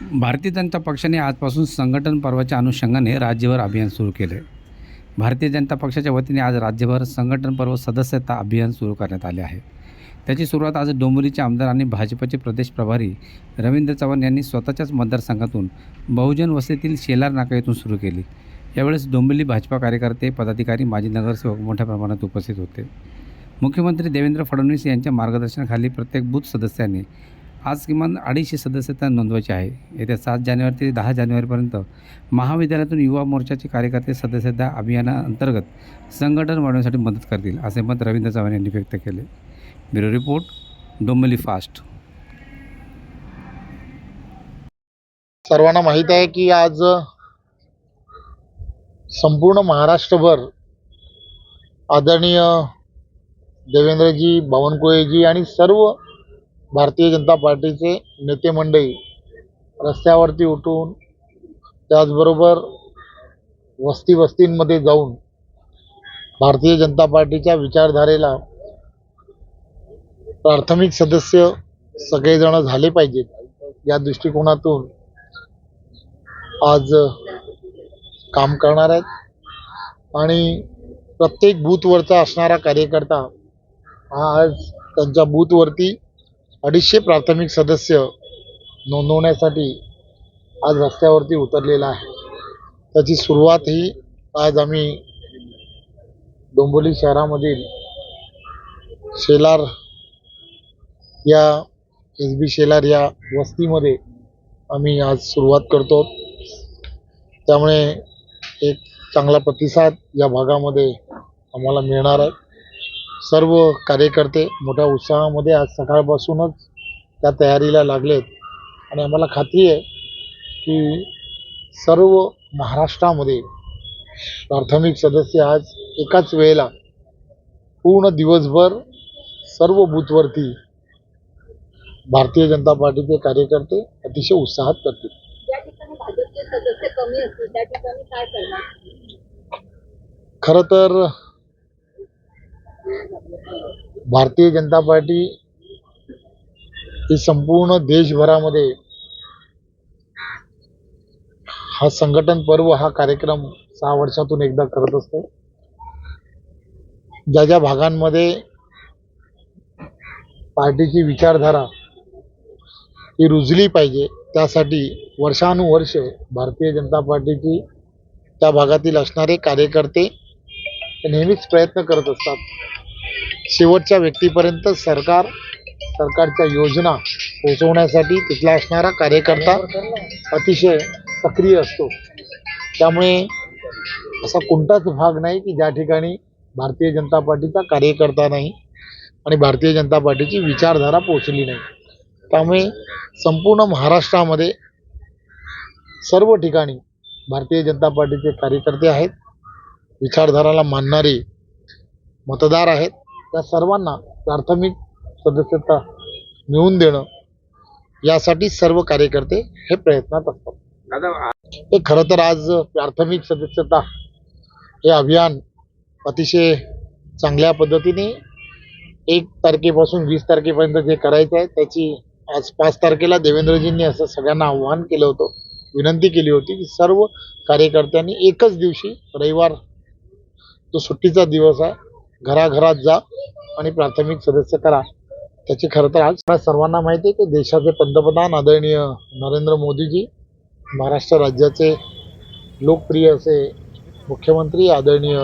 भारतीय जनता पक्षाने आजपासून संघटन पर्वाच्या अनुषंगाने राज्यभर अभियान सुरू केले. भारतीय जनता पक्षाच्या वतीने आज राज्यभर संघटन पर्व सदस्यता अभियान सुरू करण्यात आले आहे. त्याची सुरुवात आज डोंबिवलीचे आमदार आणि भाजपचे प्रदेश प्रभारी रवींद्र चव्हाण यांनी स्वतःच्याच मतदारसंघातून बहुजन वस्तीतील शेलार नाका येथून सुरू केली. यावेळेस डोंबिवली भाजपा कार्यकर्ते पदाधिकारी माजी नगरसेवक मोठ्या प्रमाणात उपस्थित होते. मुख्यमंत्री देवेंद्र फडणवीस यांच्या मार्गदर्शनाखाली प्रत्येक बूथ सदस्यांनी आज किमान अडीचशे सदस्यता नोंदवायची आहे. येत्या सात जानेवारी ते दहा जानेवारीपर्यंत महाविद्यालयातून युवा मोर्चाचे कार्यकर्ते सदस्यता अभियानाअंतर्गत संघटन वाढवण्यासाठी मदत करतील असे मत रवींद्र चव्हाण यांनी व्यक्त केले. ब्युरो रिपोर्ट डोंबली फास्ट. सर्वांना माहीत आहे की आज संपूर्ण महाराष्ट्रभर आदरणीय देवेंद्रजी बावनकुळेजी आणि सर्व भारतीय जनता पार्टीचे नेते मंडळी रस्त्यावरती उठून त्याचबरोबर वस्ती वस्तींमध्ये जाऊन भारतीय जनता पार्टीच्या विचारधारेला प्राथमिक सदस्य सगळेजण झाले पाहिजेत. या दृष्टिकोनातून आज काम करणार आहेत. आणि प्रत्येक बूथवरचा असणारा कार्यकर्ता हा आज त्यांच्या बूथवरती अडीचशे प्राथमिक सदस्य नोंदवण्यासाठी आज रस्त्यावरती उतरलेला आहे. त्याची सुरुवात ही आज आम्ही डोंबोली शहरामधील शेलार या एस बी शेलार या वस्तीमध्ये आम्ही आज सुरुवात करतो. त्यामुळे एक चांगला प्रतिसाद या भागामध्ये आम्हाला मिळणार आहे. सर्व कार्यकर्ते मोठ्या उत्साहामध्ये आज सकाळपासूनच त्या तयारीला लागलेत. आणि आम्हाला खात्री आहे की सर्व महाराष्ट्रामध्ये प्राथमिक सदस्य आज एकाच वेळेला पूर्ण दिवसभर सर्व बूथवरती भारतीय जनता पार्टीचे कार्यकर्ते अतिशय उत्साहात करतील. ज्या ठिकाणी भाजपचे सदस्य कमी असतील त्या ठिकाणी काय करणार खरं तर भारतीय जनता पार्टी ही संपूर्ण देशभरामध्ये हा संघटन पर्व हा कार्यक्रम सहा वर्षातून एकदा करत असते. ज्या ज्या भागांमध्ये पार्टीची विचारधारा ही रुजली पाहिजे त्यासाठी वर्षानुवर्ष भारतीय जनता पार्टीची त्या भागातील असणारे कार्यकर्ते नेहमीच प्रयत्न करत असतात. शेवटच्या व्यक्तीपर्यंत सरकार सरकारच्या योजना पोहोचवण्यासाठी तिथला असणारा कार्यकर्ता अतिशय सक्रिय असतो. त्यामुळे असा कोणताच भाग नाही की ज्या ठिकाणी भारतीय जनता पार्टीचा कार्यकर्ता नाही आणि भारतीय जनता पार्टीची विचारधारा पोचली नाही. त्यामुळे संपूर्ण महाराष्ट्रामध्ये सर्व ठिकाणी भारतीय जनता पार्टीचे कार्यकर्ते आहेत. विचारधाराला मानणारे मतदार आहेत. त्या सर्वांना प्राथमिक सदस्यता मिळवून देणं यासाठी सर्व कार्यकर्ते हे प्रयत्नात असतात. हे खरं तर आज प्राथमिक सदस्यता हे अभियान अतिशय चांगल्या पद्धतीने एक तारखेपासून वीस तारखेपर्यंत जे करायचं आहे त्याची आज पाच तारखेला देवेंद्रजींनी असं सगळ्यांना आव्हान केलं होतं विनंती केली होती की सर्व कार्यकर्त्यांनी एकच दिवशी रविवार जो सुट्टीचा दिवस आहे घराघरात जा आणि प्राथमिक सदस्य करा. त्याची खरं तर आज सर्वांना माहिती आहे की देशाचे पंतप्रधान आदरणीय नरेंद्र मोदीजी महाराष्ट्र राज्याचे लोकप्रिय असे मुख्यमंत्री आदरणीय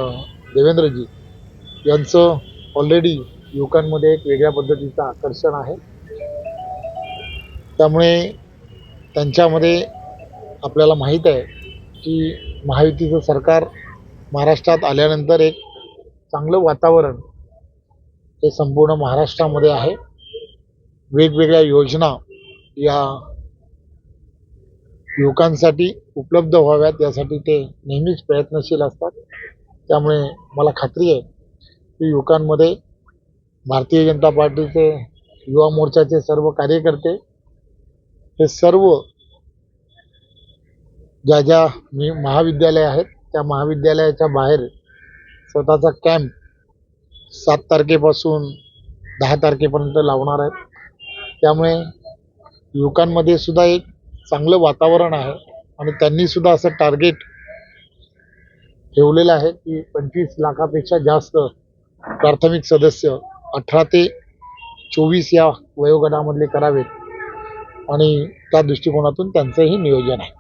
देवेंद्रजी यांचं ऑलरेडी युवकांमध्ये एक वेगळ्या पद्धतीचं आकर्षण आहे. त्यामुळे त्यांच्यामध्ये आपल्याला माहीत आहे की महायुतीचं सरकार महाराष्ट्रात आल्यानंतर एक चांगलं वातावरण हे संपूर्ण महाराष्ट्रामध्ये आहे. वेगवेगळ्या योजना या युवकांसाठी उपलब्ध व्हाव्यात यासाठी ते नेहमीच प्रयत्नशील असतात. त्यामुळे मला खात्री आहे की युवकांमध्ये भारतीय जनता पार्टीचे युवा मोर्चाचे सर्व कार्यकर्ते हे सर्व ज्या ज्या मी महाविद्यालय आहेत त्या महाविद्यालयाच्या बाहेर स्वतःचा कॅम्प सात तारखेपासून दहा तारखेपर्यंत लावणार आहेत. त्यामुळे युवकांमध्ये सुद्धा एक चांगलं वातावरण आहे आणि त्यांनी सुद्धा असं टार्गेट ठेवलेलं आहे की पंचवीस लाखापेक्षा जास्त प्राथमिक सदस्य अठरा ते चोवीस या वयोगटामधले करावेत. आणि त्या दृष्टिकोनातून त्यांचंही नियोजन आहे.